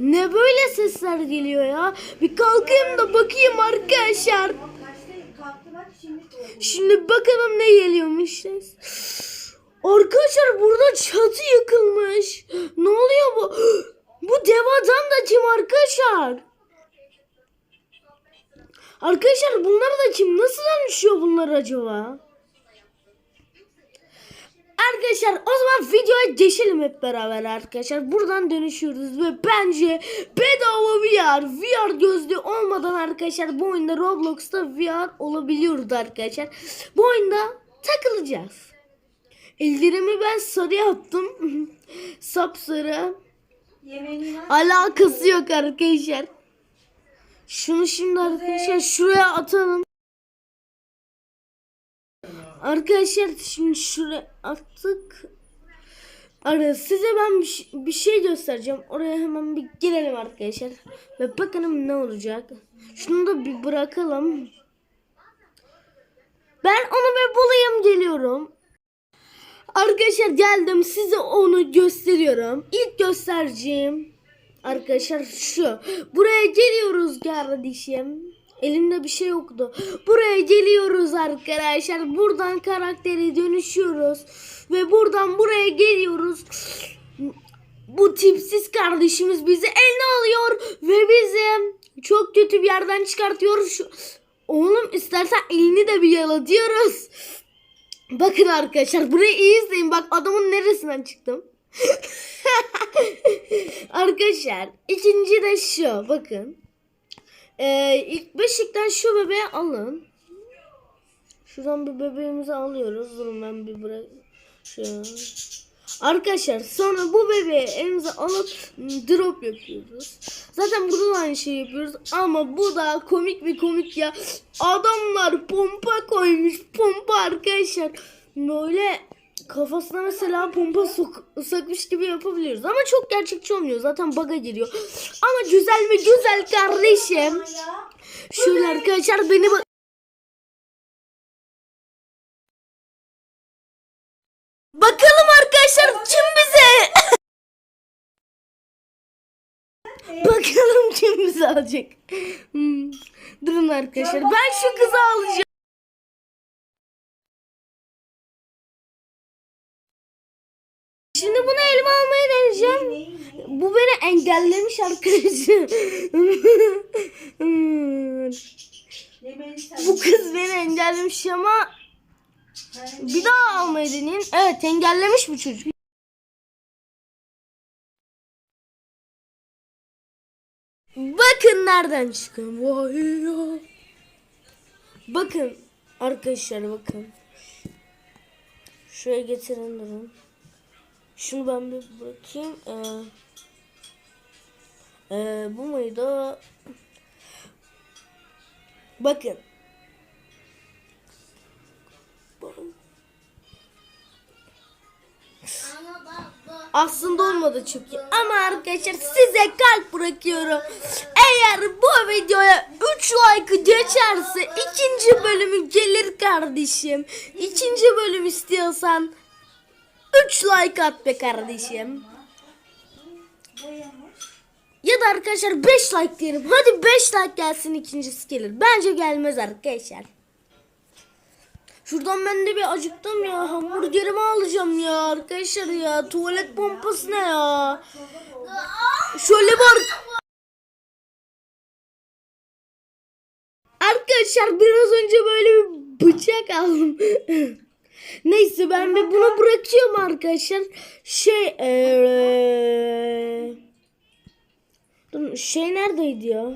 ne böyle sesler geliyor ya? Bir kalkayım da bakayım arkadaşlar. Şimdi bakalım ne geliyormuş. Arkadaşlar burada çatı yıkılmış. Ne oluyor bu? Bu dev adam da kim arkadaşlar? Arkadaşlar bunlar da kim? Nasıl dönüşüyor bunlar acaba? Arkadaşlar o zaman videoya geçelim hep beraber arkadaşlar. Buradan dönüşüyoruz ve bence bedava VR, VR gözlüğü olmadan arkadaşlar bu oyunda Roblox'ta VR olabiliyordu arkadaşlar. Bu oyunda takılacağız. Ellerimi ben sarı yaptım. Sapsarı. Alakası yok arkadaşlar. Şunu şimdi arkadaşlar şuraya atalım. Arkadaşlar şimdi şuraya attık. Ara size ben bir, bir şey göstereceğim. Oraya hemen bir girelim arkadaşlar. Ve bakalım ne olacak. Şunu da bir bırakalım. Ben onu bir bulayım geliyorum. Arkadaşlar geldim size onu gösteriyorum. İlk göstereceğim arkadaşlar şu. Buraya geliyoruz kardeşim. Elimde bir şey yoktu. Buraya geliyoruz arkadaşlar. Buradan karakteri dönüşüyoruz. Ve buradan buraya geliyoruz. Bu tipsiz kardeşimiz bizi eline alıyor. Ve bizi çok kötü bir yerden çıkartıyor. Şu... Oğlum istersen elini de bir yalatıyoruz. Bakın arkadaşlar burayı iyi izleyin. Bak adamın neresinden çıktım. arkadaşlar ikinci de şu. Bakın. Ee, ilk beşikten şu bebeği alın. Şuradan bir bebeğimizi alıyoruz. Durun ben bir bırak. Arkadaşlar sonra bu bebeği elimize alıp drop yapıyoruz. Zaten burada da aynı şeyi yapıyoruz ama bu da komik bir komik ya. Adamlar pompa koymuş pompa arkadaşlar. Böyle kafasına mesela pompa sok sokmuş gibi yapabiliyoruz ama çok gerçekçi olmuyor. Zaten bug'a giriyor. Ama güzel mi güzel kardeşim. Şöyle arkadaşlar beni bak. Bakalım arkadaşlar kim bize? Bakalım kim bizi alacak. Hmm. Durun arkadaşlar. Ben şu kızı alacağım. Şimdi bunu elime almaya deneyeceğim. Bu beni engellemiş arkadaşım. Bu kız beni engellemiş ama bir daha almayı deneyeyim. Evet engellemiş bu çocuk. Bakın nereden çıkıyor. Vay ya. Bakın arkadaşlar bakın. Şuraya getirin durun. Şunu ben bir bırakayım. Ee, ee, bu muydu? Bakın. Aslında olmadı çünkü. Ama arkadaşlar size kalp bırakıyorum. Eğer bu videoya 3 like geçerse ikinci bölümü gelir kardeşim. İkinci bölüm istiyorsan 3 like at be kardeşim. Ya da arkadaşlar 5 like diyelim. Hadi 5 like gelsin ikincisi gelir. Bence gelmez arkadaşlar. Şuradan ben de bir acıktım ya. Hamburgerimi alacağım ya arkadaşlar ya. Tuvalet pompası ne ya? Şöyle bir Arkadaşlar biraz önce böyle bir bıçak aldım. Neyse ben bir bunu bırakıyorum arkadaşlar. Şey Dur, şey neredeydi ya?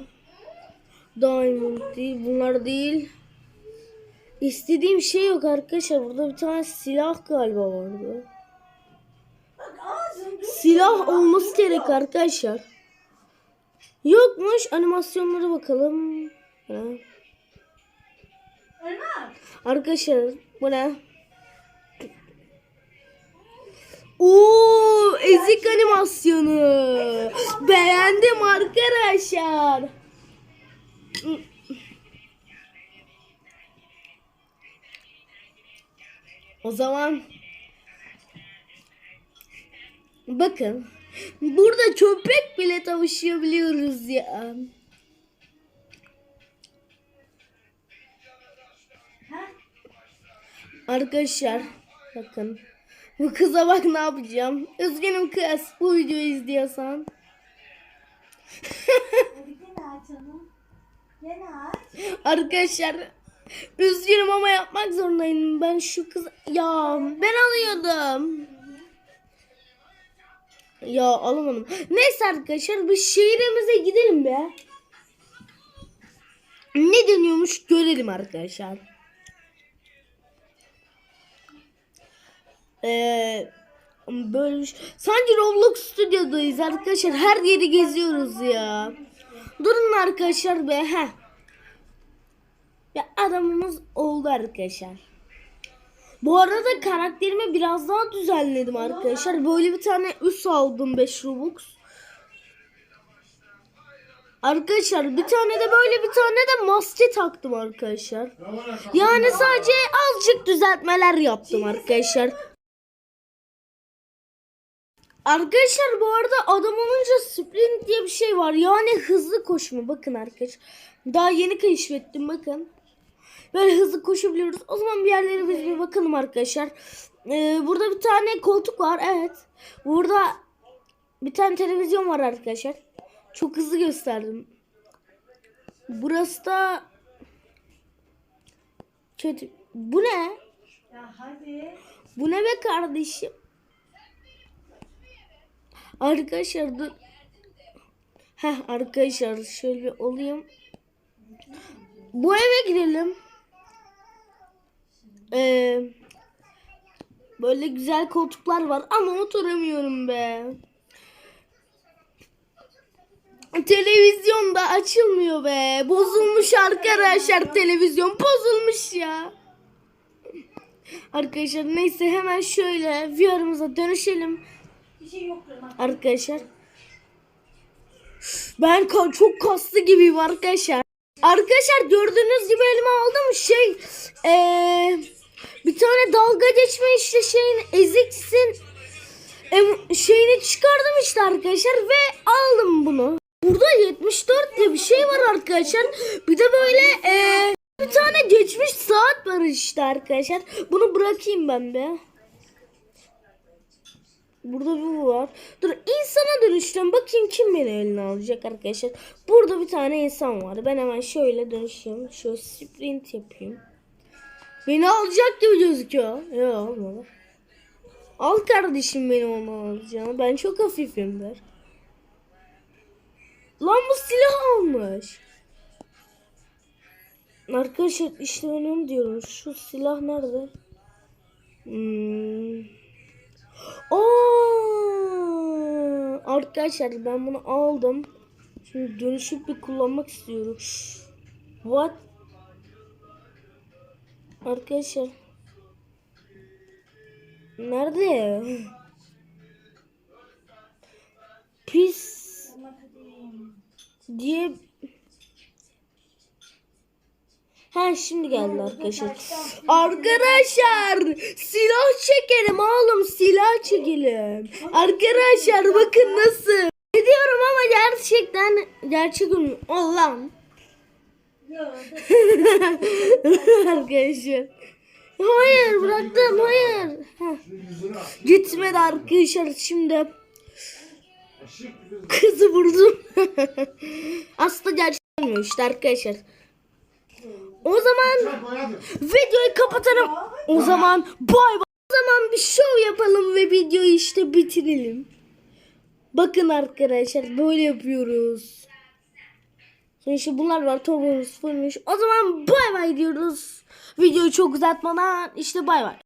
Diamond değil bunlar değil. İstediğim şey yok arkadaşlar. Burada bir tane silah galiba vardı. Silah olması gerek arkadaşlar. Yokmuş. Animasyonlara bakalım. Ha. Arkadaşlar bu ne? Oo, ezik animasyonu. Beğendim arkadaşlar. O zaman bakın Burada köpek bile tavışabiliyoruz ya. Arkadaşlar bakın. Bu kıza bak ne yapacağım. Üzgünüm kız bu videoyu izliyorsan. Arkadaşlar üzgünüm ama yapmak zorundayım. Ben şu kız ya ben alıyordum. Ya alamadım. Neyse arkadaşlar bir şehrimize gidelim be. Ne deniyormuş görelim arkadaşlar. Ee, böyle sanki Roblox stüdyodayız arkadaşlar. Her yeri geziyoruz ya. Durun arkadaşlar be. Heh. Ya adamımız oldu arkadaşlar. Bu arada karakterimi biraz daha düzenledim arkadaşlar. Böyle bir tane üs aldım 5 Robux. Arkadaşlar bir tane de böyle bir tane de maske taktım arkadaşlar. Yani sadece azıcık düzeltmeler yaptım arkadaşlar. Arkadaşlar bu arada adam olunca sprint diye bir şey var. Yani hızlı koşma. Bakın arkadaşlar. Daha yeni keşfettim bakın. Böyle hızlı koşabiliyoruz. O zaman bir yerlere biz bir bakalım arkadaşlar. Ee, burada bir tane koltuk var. Evet. Burada bir tane televizyon var arkadaşlar. Çok hızlı gösterdim. Burası da kötü. Bu ne? Ya hadi. Bu ne be kardeşim? Arkadaşlar dur. Heh arkadaşlar şöyle olayım. Bu eve girelim. Ee, böyle güzel koltuklar var ama oturamıyorum be. Televizyon da açılmıyor be. Bozulmuş arkadaşlar televizyon bozulmuş ya. Arkadaşlar neyse hemen şöyle VR'ımıza dönüşelim Bir şey yok Rıma. arkadaşlar. Ben ka- çok kaslı gibiyim arkadaşlar. Arkadaşlar gördüğünüz gibi elime aldım şey eee, bir tane dalga geçme işte şeyin eziksin em, şeyini çıkardım işte arkadaşlar ve aldım bunu. Burada 74 diye bir şey var arkadaşlar. Bir de böyle eee, bir tane geçmiş saat var işte arkadaşlar. Bunu bırakayım ben be. Burada bu var. Dur insana dönüştüm. Bakayım kim beni eline alacak arkadaşlar. Burada bir tane insan var. Ben hemen şöyle dönüşeyim. Şöyle sprint yapayım. Beni alacak gibi gözüküyor. Yok olmadı. Al kardeşim beni onu alacağını. Ben çok hafifimdir. Lan bu silah almış. Arkadaşlar işte onu diyorum. Şu silah nerede? Hmm. Aa! Arkadaşlar ben bunu aldım. Şimdi dönüşüp bir kullanmak istiyorum. What? Arkadaşlar. Nerede? Pis diye Ha şimdi geldi arkadaşlar. Arkadaşlar silah çekelim oğlum silah çekelim. Arkadaşlar bakın nasıl. Ne diyorum ama gerçekten gerçek ünlü. Allah'ım. Arkadaşlar. Hayır bıraktım hayır. Heh. Gitmedi arkadaşlar şimdi. Kızı vurdum. Aslında gerçekten işte arkadaşlar. O zaman videoyu kapatalım. O zaman bay bay. O zaman bir show yapalım ve videoyu işte bitirelim. Bakın arkadaşlar böyle yapıyoruz. Sonra işte bunlar var torbamız fırmış. O zaman bay bay diyoruz. Videoyu çok uzatmadan işte bay bay.